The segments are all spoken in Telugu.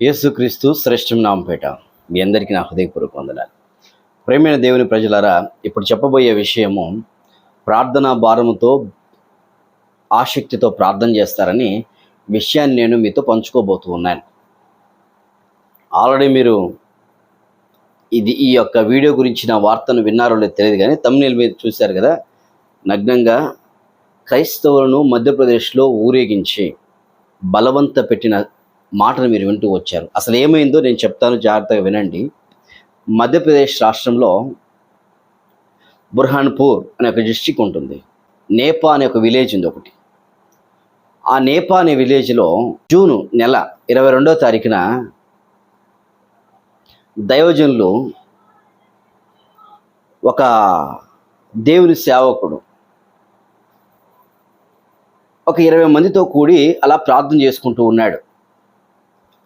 యేసుక్రీస్తు శ్రేష్టం నామపేట మీ అందరికీ నా హృదయపూర్వక వందనాలు. ప్రేమైన దేవుని ప్రజలారా ఇప్పుడు చెప్పబోయే విషయము ప్రార్థనా భారముతో ఆసక్తితో ప్రార్థన చేస్తారని విషయాన్ని నేను మీతో పంచుకోబోతూ ఉన్నాను. ఆల్రెడీ మీరు ఇది ఈ యొక్క వీడియో గురించిన వార్తను విన్నారో లేదో తెలియదు కానీ తమిళ మీద చూశారు కదా నగ్నంగా క్రైస్తవులను మధ్యప్రదేశ్లో ఊరేగించి బలవంత పెట్టిన మాటను మీరు వింటూ వచ్చారు. అసలు ఏమైందో నేను చెప్తాను జాగ్రత్తగా వినండి. మధ్యప్రదేశ్ రాష్ట్రంలో బుర్హాన్పూర్ అనే ఒక డిస్టిక్ ఉంటుంది. నేపా అనే ఒక విలేజ్ ఉంది ఒకటి. ఆ నేపా అనే విలేజ్లో జూను నెల ఇరవై రెండో తారీఖున దైవజనులు ఒక దేవుని సేవకుడు ఒక ఇరవై మందితో కూడి అలా ప్రార్థన చేసుకుంటూ ఉన్నాడు.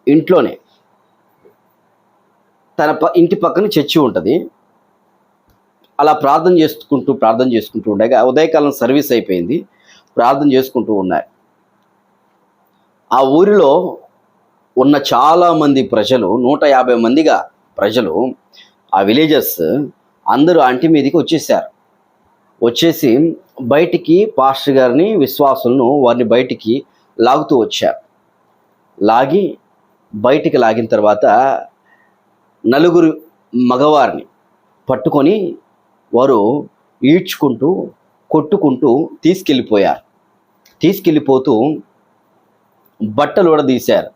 ఇంట్లోనే. తన ప ఇంటి పక్కన చర్చి ఉంటుంది. అలా ప్రార్థన చేసుకుంటూ ప్రార్థన చేసుకుంటూ ఉండగా ఉదయకాలం సర్వీస్ అయిపోయింది. ప్రార్థన చేసుకుంటూ ఉన్నారు. ఆ ఊరిలో ఉన్న చాలామంది ప్రజలు నూట యాభై మందిగా ప్రజలు ఆ విలేజర్స్ అందరూ అంటి మీదకి వచ్చేసారు. వచ్చేసి బయటికి పాస్టర్ గారిని విశ్వాసులను వారిని బయటికి లాగుతూ వచ్చారు. లాగి బయటికి లాగిన తర్వాత నలుగురు మగవారిని పట్టుకొని వారు ఈడ్చుకుంటూ కొట్టుకుంటూ తీసుకెళ్ళిపోయారు. తీసుకెళ్ళిపోతూ బట్టలు కూడా తీశారు.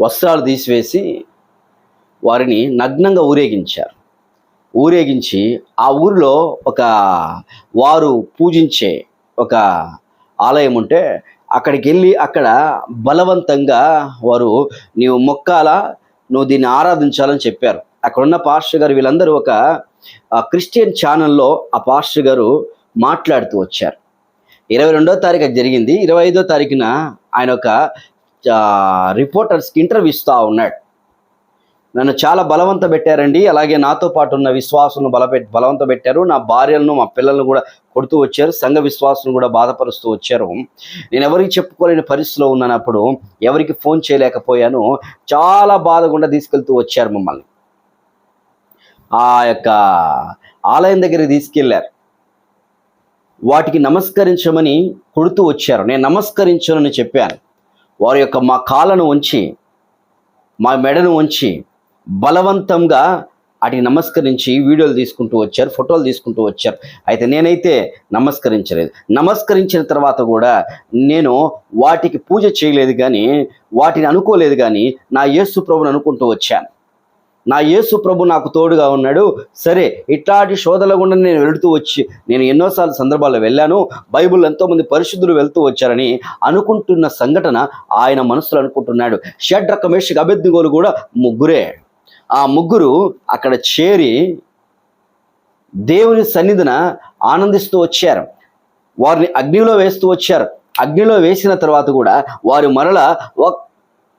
వస్త్రాలు తీసివేసి వారిని నగ్నంగా ఊరేగించారు. ఊరేగించి ఆ ఊరిలో ఒక వారు పూజించే ఒక ఆలయం ఉంటే అక్కడికి వెళ్ళి అక్కడ బలవంతంగా వారు నీవు మొక్కాల? నువ్వు దీన్ని ఆరాధించాలని చెప్పారు. అక్కడున్న పాస్టర్ గారు వీళ్ళందరూ ఒక క్రిస్టియన్ ఛానల్లో ఆ పాస్టర్ గారు మాట్లాడుతూ వచ్చారు. ఇరవై రెండో తారీఖు అది జరిగింది. ఇరవై ఐదో తారీఖున ఆయన ఒక రిపోర్టర్స్కి ఇంటర్వ్యూ ఇస్తూ ఉన్నాడు. నన్ను చాలా బలవంత పెట్టారండి. అలాగే నాతో పాటు ఉన్న విశ్వాసులను బలపె బలవంత పెట్టారు నా భార్యలను మా పిల్లలను కూడా కొడుతూ వచ్చారు. సంఘ విశ్వాసులను కూడా బాధపరుస్తూ వచ్చారు. నేను ఎవరికి చెప్పుకోలేని పరిస్థితిలో ఉన్నానప్పుడు ఎవరికి ఫోన్ చేయలేకపోయాను. చాలా బాధగుండా తీసుకెళ్తూ వచ్చారు మమ్మల్ని. ఆ యొక్క ఆలయం దగ్గరికి తీసుకెళ్ళారు. వాటికి నమస్కరించమని కొడుతూ వచ్చారు. నేను నమస్కరించనని చెప్పాను. వారి యొక్క మా కాళ్ళను ఉంచి మా మెడను ఉంచి బలవంతంగా వాటికి నమస్కరించి వీడియోలు తీసుకుంటూ వచ్చారు ఫోటోలు తీసుకుంటూ వచ్చారు. అయితే నేనైతే నమస్కరించలేదు. నమస్కరించిన తర్వాత కూడా నేను వాటికి పూజ చేయలేదు కానీ వాటిని అనుకోలేదు కానీ నా యేసు ప్రభుని అనుకుంటూ వచ్చాను. నా యేసు ప్రభు నాకు తోడుగా ఉన్నాడు. సరే ఇట్లాంటి శోధల గుండా నేను వెళుతూ వచ్చి నేను ఎన్నోసార్లు సందర్భాల్లో వెళ్ళాను. బైబిల్ ఎంతోమంది పరిశుద్ధులు వెళ్తూ వచ్చారని అనుకుంటున్న సంఘటన ఆయన మనసులో అనుకుంటున్నాడు. షడ్రకమేష్ అభ్యర్థిగోలు కూడా ముగ్గురే. ఆ ముగ్గురు అక్కడ చేరి దేవుని సన్నిధిన ఆనందిస్తూ వచ్చారు. వారిని అగ్నిలో వేస్తూ వచ్చారు. అగ్నిలో వేసిన తర్వాత కూడా వారు మరల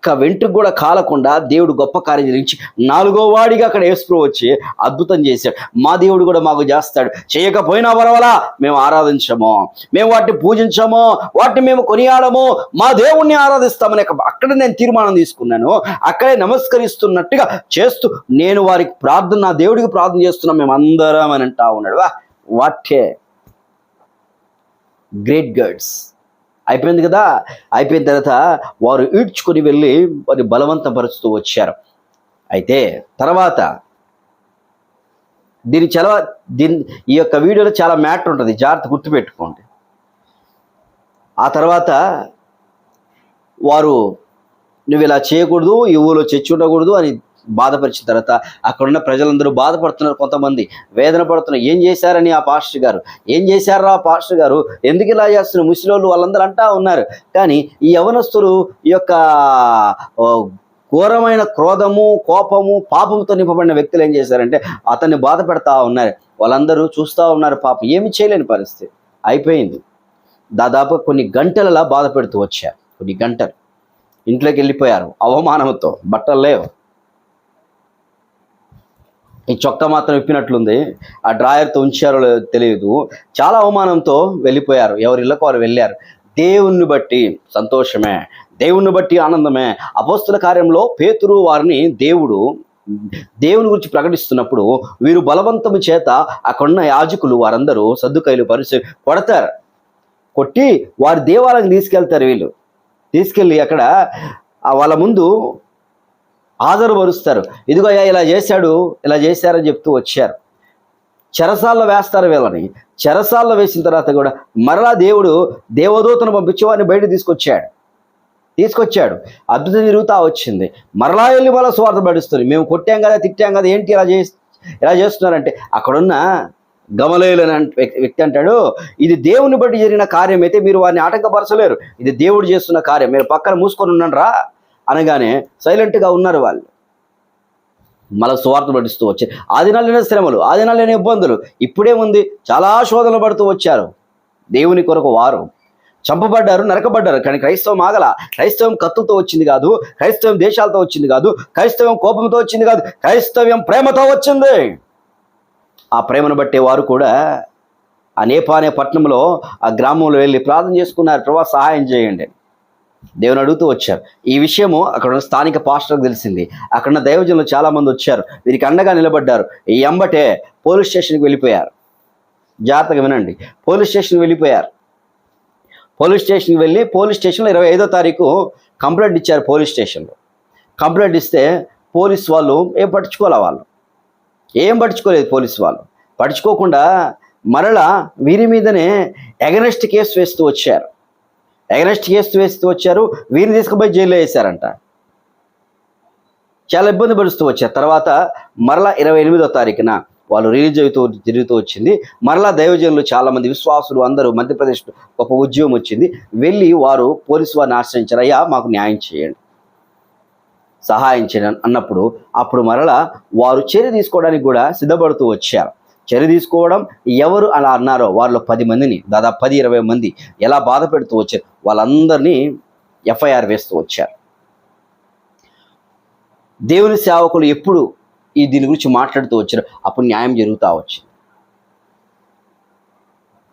ఒక్క వెంట్రుకు కూడా కాలకుండా దేవుడు గొప్ప కార్యం జరిగించి నాలుగో వాడిగా అక్కడ ఏసుప్రో వచ్చి అద్భుతం చేశాడు. మా దేవుడు కూడా మాకు చేస్తాడు. చేయకపోయినా పర్వాలా మేము ఆరాధించము. మేము వాటిని పూజించము వాటిని మేము కొనియాడము మా దేవుణ్ణి ఆరాధిస్తామని అక్కడ నేను తీర్మానం తీసుకున్నాను. అక్కడే నమస్కరిస్తున్నట్టుగా చేస్తూ నేను వారికి ప్రార్థన నా దేవుడికి ప్రార్థన చేస్తున్నాం. మేము అందరం అని అంటా ఉన్నాడు. వా వాటే గ్రేట్ గర్డ్స్ అయిపోయింది కదా? అయిపోయిన తర్వాత వారు ఈడ్చుకొని వెళ్ళి వారి బలవంతపరుస్తూ వచ్చారు. అయితే తర్వాత దీని చాలా దీని ఈ యొక్క వీడియోలో చాలా మ్యాటర్ ఉంటుంది. జాగ్రత్త గుర్తుపెట్టుకోండి. ఆ తర్వాత వారు నువ్వు ఇలా చేయకూడదు ఈ ఊళ్ళో చర్చి ఉండకూడదు అని బాధపరిచిన తర్వాత అక్కడున్న ప్రజలందరూ బాధపడుతున్నారు కొంతమంది. వేదన పడుతున్నారు. ఏం చేశారని ఆ పాస్టర్ గారు? ఏం చేశారా ఆ పాస్టర్ గారు? ఎందుకు ఇలా చేస్తున్నారు? ముసలోళ్ళు వాళ్ళందరూ అంటా ఉన్నారు. కానీ ఈ యవనస్తులు ఈ యొక్క ఘోరమైన క్రోధము కోపము పాపంతో నింపబడిన వ్యక్తులు ఏం చేశారంటే అతన్ని బాధ పెడతా ఉన్నారు. వాళ్ళందరూ చూస్తూ ఉన్నారు. పాపం ఏమి చేయలేని పరిస్థితి. అయిపోయింది. దాదాపు కొన్ని గంటలలా బాధ పెడుతూ వచ్చారు. కొన్ని గంటలు. ఇంట్లోకి వెళ్ళిపోయారు. అవమానంతో. బట్టలు లేవు. ఈ చొక్కా మాత్రం ఇప్పినట్లుంది ఆ డ్రాయర్తో ఉంచారో తెలియదు. చాలా అవమానంతో వెళ్ళిపోయారు. ఎవరి ఇళ్ళకు వారు వెళ్ళారు. దేవుణ్ణి బట్టి సంతోషమే. దేవుణ్ణి బట్టి ఆనందమే. అపోస్తుల కార్యంలో పేతురు వారిని దేవుడు దేవుని గురించి ప్రకటిస్తున్నప్పుడు వీరు బలవంతము చేత అక్కడున్న యాజకులు వారందరూ సర్దుకైలు పరిచయం కొడతారు. కొట్టి వారి దేవాలయం తీసుకెళ్తారు వీళ్ళు. తీసుకెళ్ళి అక్కడ వాళ్ళ ముందు ఆదరపరుస్తారు. ఇదిగో అయ్యా ఇలా చేశాడు ఇలా చేశారని చెప్తూ వచ్చారు. చెరసాల్లో వేస్తారు వీళ్ళని. చెరసాల్లో వేసిన తర్వాత కూడా మరలా దేవుడు దేవదూతను పంపించి వారిని బయట తీసుకొచ్చాడు. తీసుకొచ్చాడు. అద్భుతం తిరుగుతా వచ్చింది. మరలా వెళ్ళి మళ్ళీ స్వార్థ పడుస్తుంది మేము కొట్టాం కదా తిట్టాం కదా ఏంటి ఇలా చేసి ఇలా చేస్తున్నారంటే అక్కడున్న గమలేయులని వ్యక్తి- అంటాడు ఇది దేవుని బట్టి జరిగిన కార్యం అయితే మీరు వారిని ఆటంకపరచలేరు. ఇది దేవుడు చేస్తున్న కార్యం. మీరు పక్కన మూసుకొని ఉండండి రా. అనగానే సైలెంట్గా ఉన్నారు వాళ్ళు. మళ్ళీ స్వార్థ పడిస్తూ వచ్చారు ఆ లేని శ్రమలు ఆ దినాలైన ఇబ్బందులు ఇప్పుడేముంది చాలా శోధనలు పడుతూ వచ్చారు. దేవుని కొరకు వారు చంపబడ్డారు నరకబడ్డారు. కానీ క్రైస్తవం ఆగల. క్రైస్తవం కత్తులతో వచ్చింది కాదు క్రైస్తవం దేశాలతో వచ్చింది కాదు క్రైస్తవం కోపంతో వచ్చింది కాదు క్రైస్తవ్యం ప్రేమతో వచ్చింది. ఆ ప్రేమను బట్టే వారు కూడా ఆ నేపా అనే పట్టణంలో ఆ గ్రామంలో వెళ్ళి ప్రార్థన చేసుకున్నారు. ప్రభా సహాయం చేయండి. దేవుని అడుగుతూ వచ్చారు. ఈ విషయము అక్కడ ఉన్న స్థానిక పాస్టర్కి తెలిసింది. అక్కడ ఉన్న దైవజనులు చాలామంది వచ్చారు. వీరికి అండగా నిలబడ్డారు. ఈ ఎంబటే పోలీస్ స్టేషన్కి వెళ్ళిపోయారు. జాగ్రత్తగా వినండి. పోలీస్ స్టేషన్కి వెళ్ళిపోయారు. పోలీస్ స్టేషన్కి వెళ్ళి పోలీస్ స్టేషన్లో ఇరవై ఐదో తారీఖు కంప్లైంట్ ఇచ్చారు పోలీస్ స్టేషన్లో. కంప్లైంట్ ఇస్తే పోలీస్ వాళ్ళు ఏం పట్టించుకోలే వాళ్ళు? ఏం పట్టించుకోలేదు పోలీస్ వాళ్ళు. పట్టించుకోకుండా మరలా వీరి మీదనే ఎగనెస్ట్ కేసు వేస్తూ వచ్చారు. ఎగరెస్ట్ కేసు వేస్తూ వచ్చారు. వీరిని తీసుకుపోయి జైల్లో వేశారంట. చాలా ఇబ్బంది పడుస్తూ వచ్చారు. తర్వాత మరలా ఇరవై ఎనిమిదో తారీఖున వాళ్ళు రిలీజ్ అవుతూ తిరుగుతూ వచ్చింది. మరలా దైవజనులు చాలా మంది విశ్వాసులు అందరూ మధ్యప్రదేశ్ గొప్ప ఉద్యోగం వచ్చింది. వెళ్ళి వారు పోలీసు వారిని ఆశ్రయించారు. అయ్యా మాకు న్యాయం చేయండి. సహాయం చేయండి అన్నప్పుడు అప్పుడు మరలా వారు చర్య తీసుకోవడానికి కూడా సిద్ధపడుతూ వచ్చారు. చర్య తీసుకోవడం ఎవరు అలా అన్నారో వారిలో పది మందిని దాదాపు పది ఇరవై మంది ఎలా బాధ పెడుతూ వచ్చారు వాళ్ళందరినీ ఎఫ్ఐఆర్ వేస్తూ వచ్చారు. దేవుని సేవకులు ఎప్పుడు ఈ దీని గురించి మాట్లాడుతూ వచ్చారు అప్పుడు న్యాయం జరుగుతూ వచ్చింది.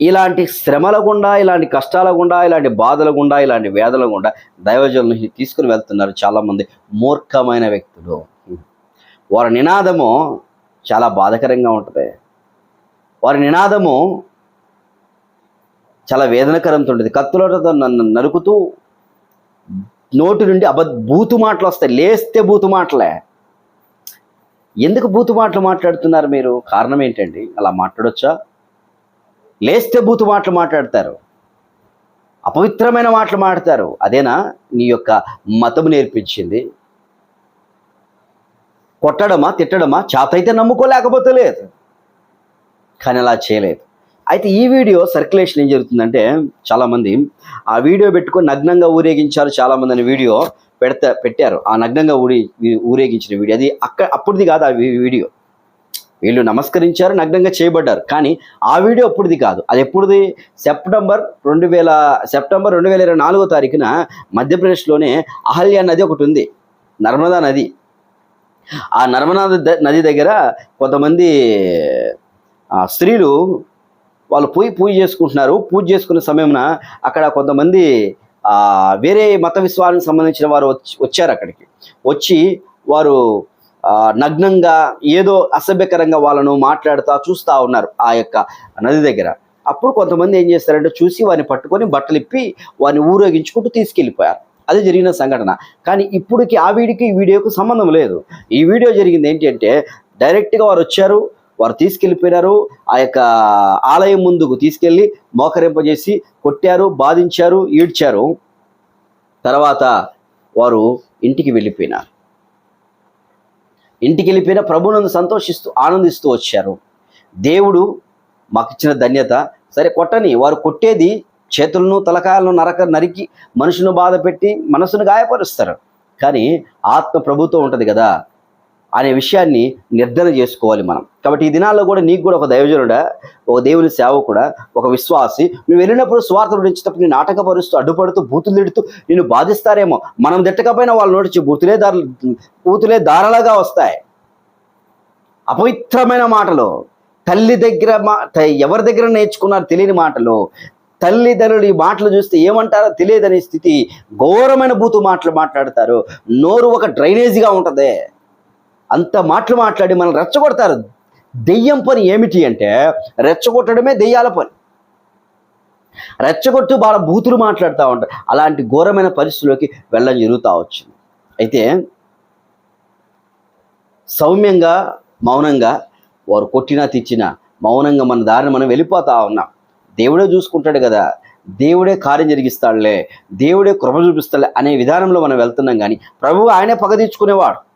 ఇలాంటి శ్రమల గుండా ఇలాంటి కష్టాల గుండా ఇలాంటి బాధల గుండా ఇలాంటి వేదల గుండా దైవజనులు తీసుకుని వెళ్తున్నారు చాలామంది మూర్ఖమైన వ్యక్తులు. వారి నినాదము చాలా బాధకరంగా ఉంటుంది. వారి నినాదము చాలా వేదనకరంతో ఉంటుంది కత్తులతో నన్ను నరుకుతూ నోటి నుండి అబద్ధ బూతు మాటలు వస్తాయి. లేస్తే బూతు మాటలే. ఎందుకు బూతు మాటలు మాట్లాడుతున్నారు మీరు? కారణం ఏంటండి? అలా మాట్లాడొచ్చా? లేస్తే బూతు మాటలు మాట్లాడతారు. అపవిత్రమైన మాటలు మాట్లాడతారు. అదేనా? నీ యొక్క మతము నేర్పించింది. కొట్టడమా? తిట్టడమా? చేతైతే నమ్ముకోలేకపోతే లేదు. కానీ అలా చేయలేదు. అయితే ఈ వీడియో సర్క్యులేషన్ ఏం జరుగుతుందంటే చాలామంది ఆ వీడియో పెట్టుకొని నగ్నంగా ఊరేగించారు చాలామంది అనే వీడియో పెడతా పెట్టారు. ఆ నగ్నంగా ఊరి ఊరేగించిన వీడియో. అది అక్కడ అప్పుడుది కాదు ఆ వీడియో. వీళ్ళు నమస్కరించారు నగ్నంగా చేయబడ్డారు. కానీ ఆ వీడియో అప్పుడుది కాదు. అది ఎప్పుడుది? సెప్టెంబర్ రెండు వేల సెప్టెంబర్ రెండు వేల ఇరవై నాలుగో తారీఖున మధ్యప్రదేశ్లోనే అహల్య నది ఒకటి ఉంది. నర్మదా నది. ఆ నర్మదా ద- నది దగ్గర కొంతమంది స్త్రీలు వాళ్ళు పోయి పూజ చేసుకుంటున్నారు. పూజ చేసుకునే సమయమున అక్కడ కొంతమంది వేరే మత విశ్వాసానికి సంబంధించిన వారు వచ్చి వచ్చారు అక్కడికి. వచ్చి వారు నగ్నంగా ఏదో అసభ్యకరంగా వాళ్ళను మాట్లాడుతూ చూస్తూ ఉన్నారు ఆ యొక్క నది దగ్గర. అప్పుడు కొంతమంది ఏం చేస్తారంటే చూసి వారిని పట్టుకొని బట్టలు ఇప్పి వారిని ఊరేగించుకుంటూ తీసుకెళ్ళిపోయారు. అది జరిగిన సంఘటన. కానీ ఇప్పుడుకి ఆ వీడికి ఈ వీడియోకు సంబంధం లేదు. ఈ వీడియో జరిగింది ఏంటి అంటే డైరెక్ట్గా వారు వచ్చారు. వారు తీసుకెళ్ళిపోయినారు. ఆ యొక్క ఆలయం ముందుకు తీసుకెళ్ళి మోకరింపజేసి కొట్టారు బాధించారు ఈడ్చారు. తర్వాత వారు ఇంటికి వెళ్ళిపోయినారు. ఇంటికి వెళ్ళిపోయిన ప్రభునందు సంతోషిస్తూ ఆనందిస్తూ వచ్చారు. దేవుడు మాకు ఇచ్చిన ధన్యత సరే కొట్టని. వారు కొట్టేది చేతులను తలకాయలను నరక నరికి మనుషును బాధ పెట్టి మనసును గాయపరుస్తారు. కానీ ఆత్మ ప్రభుత్వం ఉంటుంది కదా అనే విషయాన్ని నిర్ధారణ చేసుకోవాలి మనం. కాబట్టి ఈ దినాల్లో కూడా నీకు కూడా ఒక దైవజనుడ ఒక దేవుని సేవకుడా ఒక విశ్వాసి నువ్వు వెళ్ళినప్పుడు స్వార్థ నుంచేటప్పుడు నేను నాటకపరుస్తూ అడ్డుపడుతూ బూతులు తిడుతూ నేను బాధిస్తారేమో. మనం తిట్టకపోయినా వాళ్ళు నోటి బూతులే దారులు బూతులే దారలాగా వస్తాయి. అపవిత్రమైన మాటలు తల్లి దగ్గర మా ఎవరి దగ్గర నేర్చుకున్నారు తెలియని మాటలు తల్లిదండ్రులు ఈ మాటలు చూస్తే ఏమంటారో తెలియదనే స్థితి ఘోరమైన బూతు మాటలు మాట్లాడతారు. నోరు ఒక డ్రైనేజీగా ఉంటుంది. అంత మాటలు మాట్లాడి మనం రెచ్చగొడతారు. దెయ్యం పని ఏమిటి అంటే రెచ్చగొట్టడమే దెయ్యాల పని. రెచ్చగొట్టు వాళ్ళ బూతులు మాట్లాడుతూ ఉంటారు. అలాంటి ఘోరమైన పరిస్థితుల్లోకి వెళ్ళడం జరుగుతూ వచ్చింది. అయితే సౌమ్యంగా మౌనంగా వారు కొట్టినా తెచ్చినా మౌనంగా మన దారిని మనం వెళ్ళిపోతా ఉన్నాం. దేవుడే చూసుకుంటాడు కదా. దేవుడే కార్యం జరిగిస్తాడులే. దేవుడే కృప చూపిస్తాడులే అనే విధానంలో మనం వెళ్తున్నాం కానీ ప్రభువు ఆయనే పగ తీర్చుకునేవాడు.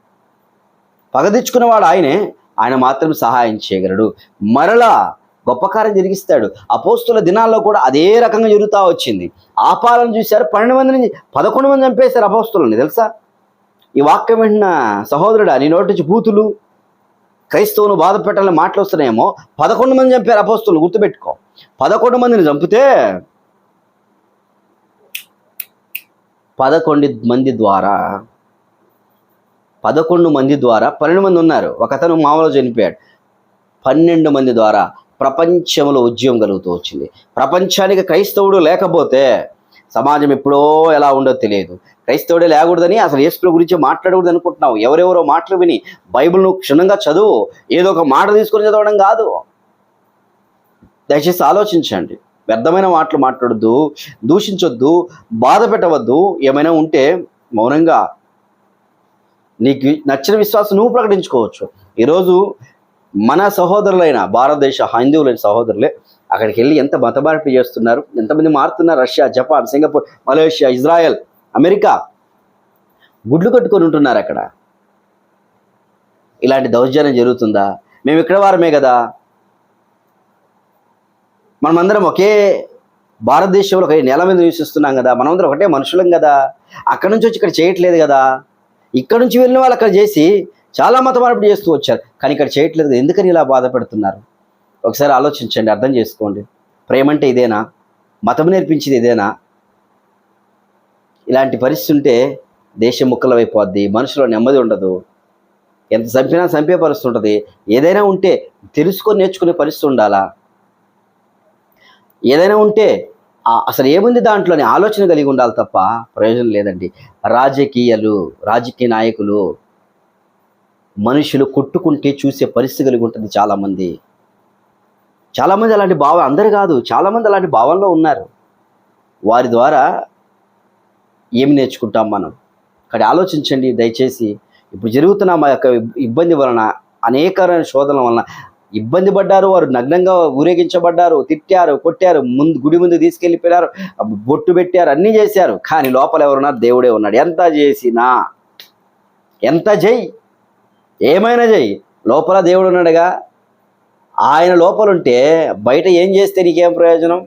పగదించుకున్నవాడు ఆయనే. ఆయన మాత్రం సహాయం చేయగలడు. మరలా గొప్ప కార్యం జరిగిస్తాడు. అపోస్తుల దినాల్లో కూడా అదే రకంగా జరుగుతూ వచ్చింది. ఆపాలను చూశారు. పన్నెండు మందిని పదకొండు మంది చంపేశారు అపోస్తులని. తెలుసా? ఈ వాక్యం వింటున్న సహోదరుడా నీ నోటి నుంచి బూతులు క్రైస్తవును బాధ పెట్టాలని మాటలు వస్తున్నాయేమో. పదకొండు మంది చంపారు అపోస్తులు. గుర్తుపెట్టుకో. పదకొండు మందిని చంపితే పదకొండు మంది ద్వారా పదకొండు మంది ద్వారా పన్నెండు మంది ఉన్నారు. ఒకతను మామూలు చనిపోయాడు. పన్నెండు మంది ద్వారా ప్రపంచంలో ఉద్యమం కలుగుతూ వచ్చింది. ప్రపంచానికి క్రైస్తవుడు లేకపోతే సమాజం ఎప్పుడో ఎలా ఉండో తెలియదు. క్రైస్తవుడే లేకూడదని అసలు యేసుల గురించి మాట్లాడకూడదు అనుకుంటున్నావు. ఎవరెవరో మాటలు విని బైబిల్ను క్షుణ్ణంగా చదువు. ఏదో ఒక మాట తీసుకొని చదవడం కాదు. దయచేసి ఆలోచించండి. వ్యర్థమైన మాటలు మాట్లాడొద్దు దూషించొద్దు బాధ పెట్టవద్దు. ఏమైనా ఉంటే మౌనంగా నీకు నచ్చిన విశ్వాసం నువ్వు ప్రకటించుకోవచ్చు. ఈరోజు మన సహోదరులైన భారతదేశ హిందువులైన సహోదరులే అక్కడికి వెళ్ళి ఎంత మతమార్పు చేస్తున్నారు ఎంతమంది మారుతున్నారు Russia Japan Singapore Malaysia Israel America గుడ్లు కట్టుకొని ఉంటున్నారు అక్కడ. ఇలాంటి దౌర్జన్యం జరుగుతుందా? మేము ఇక్కడ వారమే కదా. మనమందరం ఒకే భారతదేశంలో ఒక నెల మీద నివసిస్తున్నాం కదా. మనమందరం ఒకటే మనుషులం కదా. అక్కడ నుంచి వచ్చి ఇక్కడ చేయట్లేదు కదా. ఇక్కడ నుంచి వెళ్ళిన వాళ్ళు అక్కడ చేసి చాలా మత మార్పిడి చేస్తూ వచ్చారు. కానీ ఇక్కడ చేయట్లేదు. ఎందుకని ఇలా బాధపడుతున్నారు? ఒకసారి ఆలోచించండి అర్థం చేసుకోండి. ప్రేమ అంటే ఇదేనా? మతం నేర్పించేది ఇదేనా? ఇలాంటి పరిస్థితి ఉంటే దేశం ముక్కలమైపోద్ది మనుషులో నెమ్మది ఉండదు. ఎంత చంపినా చంపే పరిస్థితి ఉంటుంది. ఏదైనా ఉంటే తెలుసుకొని నేర్చుకునే పరిస్థితి ఉండాలా? ఏదైనా ఉంటే అసలు ఏముంది దాంట్లోనే? ఆలోచన కలిగి ఉండాలి తప్ప ప్రయోజనం లేదండి. రాజకీయాలు రాజకీయ నాయకులు మనుషులు కొట్టుకుంటే చూసే పరిస్థితి కలిగి ఉంటుంది చాలామంది. చాలామంది అలాంటి భావం అందరు కాదు చాలామంది అలాంటి భావంలో ఉన్నారు. వారి ద్వారా ఏమి నేర్చుకుంటాం మనం? ఇక్కడ ఆలోచించండి దయచేసి. ఇప్పుడు జరుగుతున్న మా యొక్క ఇబ్బంది వలన అనేక శోధనల వలన ఇబ్బంది పడ్డారు వారు నగ్నంగా ఊరేగించబడ్డారు తిట్టారు కొట్టారు ముందు గుడి ముందు తీసుకెళ్ళిపోయారు బొట్టు పెట్టారు అన్నీ చేశారు. కానీ లోపల ఎవరున్నారు దేవుడే ఉన్నాడు. ఎంత చేసినా ఎంత జై ఏమైనా జై లోపల దేవుడు ఉన్నాడుగా. ఆయన లోపలుంటే బయట ఏం చేస్తే నీకేం ప్రయోజనం?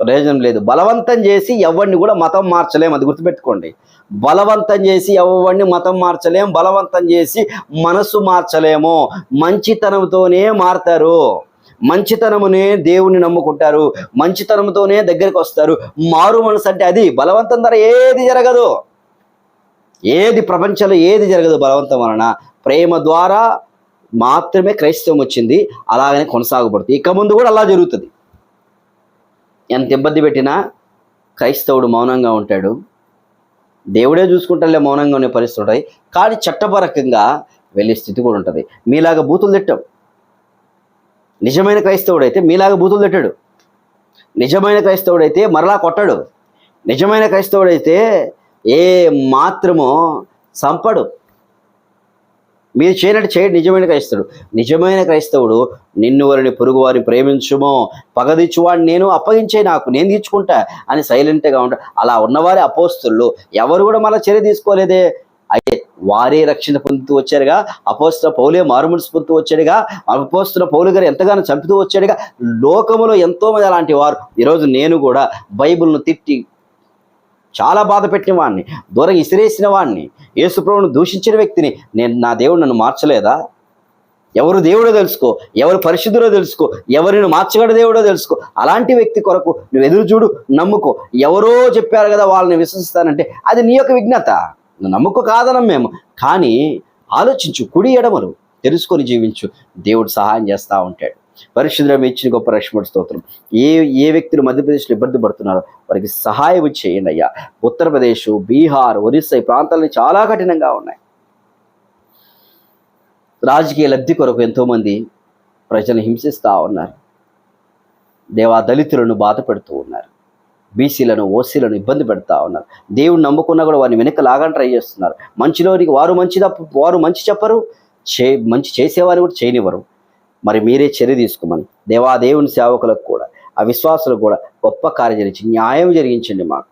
ప్రయోజనం లేదు. బలవంతం చేసి ఎవరిని కూడా మతం మార్చలేం. అది గుర్తుపెట్టుకోండి. బలవంతం చేసి ఎవరిని మతం మార్చలేం. బలవంతం చేసి మనసు మార్చలేము. మంచితనంతోనే మారతారు. మంచితనమునే దేవుణ్ణి నమ్ముకుంటారు. మంచితనంతోనే దగ్గరికి వస్తారు. మారు మనసు అంటే అది. బలవంతం ధర ఏది జరగదు. ఏది ప్రపంచంలో ఏది జరగదు బలవంతం వలన. ప్రేమ ద్వారా మాత్రమే క్రైస్తవం వచ్చింది. అలాగనే కొనసాగబడుతుంది. ఇక ముందు కూడా అలా జరుగుతుంది. ఎంత ఇబ్బంది పెట్టినా క్రైస్తవుడు మౌనంగా ఉంటాడు. దేవుడే చూసుకుంటాలే మౌనంగా ఉండే పరిస్థితి ఉంటాయి. కానీ చట్టపరకంగా వెళ్ళే స్థితి కూడా ఉంటుంది. మీలాగా బూతులు తిట్టాం నిజమైన క్రైస్తవుడు అయితే మీలాగా బూతులు తిట్టాడు. నిజమైన క్రైస్తవుడు అయితే మరలా కొట్టాడు. నిజమైన క్రైస్తవుడు అయితే ఏ మాత్రమో సంపడు మీరు చేయనట్టు చేయడు. నిజమైన క్రైస్తవుడు. నిజమైన క్రైస్తవుడు నిన్ను వారిని పొరుగు వారిని ప్రేమించుమో. పగదిచ్చువాడిని నేను అప్పగించే నాకు నేను తీర్చుకుంటా అని సైలెంట్గా ఉంటా అలా ఉన్నవారే అపోస్తులు ఎవరు కూడా మళ్ళీ చర్య తీసుకోలేదే. అయితే వారే రక్షణ పొందుతూ వచ్చారుగా. అపోస్తున్న పౌలే మారుమనసు పొందుతూ వచ్చాడుగా. అపోస్తున్న పౌలు గారు ఎంతగానో చంపుతూ వచ్చాడుగా. లోకములో ఎంతోమంది అలాంటి వారు. ఈరోజు నేను కూడా బైబిల్ను తిట్టి చాలా బాధ పెట్టిన వాడిని దూరం ఇసిరేసిన వాడిని యేసుప్రభుని దూషించిన వ్యక్తిని నేను నా దేవుడు నన్ను మార్చలేదా? ఎవరు దేవుడో తెలుసుకో ఎవరు పరిశుద్ధుడో తెలుసుకో ఎవరిని మార్చగడ దేవుడో తెలుసుకో. అలాంటి వ్యక్తి కొరకు నువ్వు ఎదురు చూడు నమ్ముకో. ఎవరో చెప్పారు కదా వాళ్ళని విశ్వసిస్తానంటే అది నీ యొక్క విజ్ఞత. నువ్వు నమ్ముకో కాదనం మేము. కానీ ఆలోచించు కుడి ఎడమలు తెలుసుకొని జీవించు. దేవుడు సహాయం చేస్తూ ఉంటాడు. పరిశుద్ధం ఇచ్చిన గొప్ప రక్షణ స్తోత్రం. ఏ ఏ వ్యక్తులు మధ్యప్రదేశ్లో ఇబ్బంది పడుతున్నారో వారికి సహాయం చేయండి అయ్యా. ఉత్తరప్రదేశ్ బీహార్ ఒరిస్సా ఈ ప్రాంతాలని చాలా కఠినంగా ఉన్నాయి. రాజకీయ లబ్ధి కొరకు ఎంతోమంది ప్రజలను హింసిస్తూ ఉన్నారు. దేవా దళితులను బాధ పెడుతూ ఉన్నారు. బీసీలను ఓసీలను ఇబ్బంది పెడతా ఉన్నారు. దేవుడు నమ్ముకున్నా కూడా వారిని వెనక లాగానే ట్రై చేస్తున్నారు. మంచిలోనికి వారు మంచి తప్ప వారు మంచి చెప్పరు. చే మంచి చేసేవారు కూడా చేయనివ్వరు. మరి మీరే చర్య తీసుకోమని దేవాదేవుని సేవకులకు కూడా ఆ విశ్వాసులకు కూడా గొప్ప కార్యం జరిగించి న్యాయం జరిగించండి మాకు.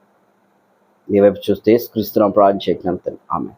మీ వైపు చూస్తే క్రీస్తునాం ప్రార్థన చేసినంత ఆమె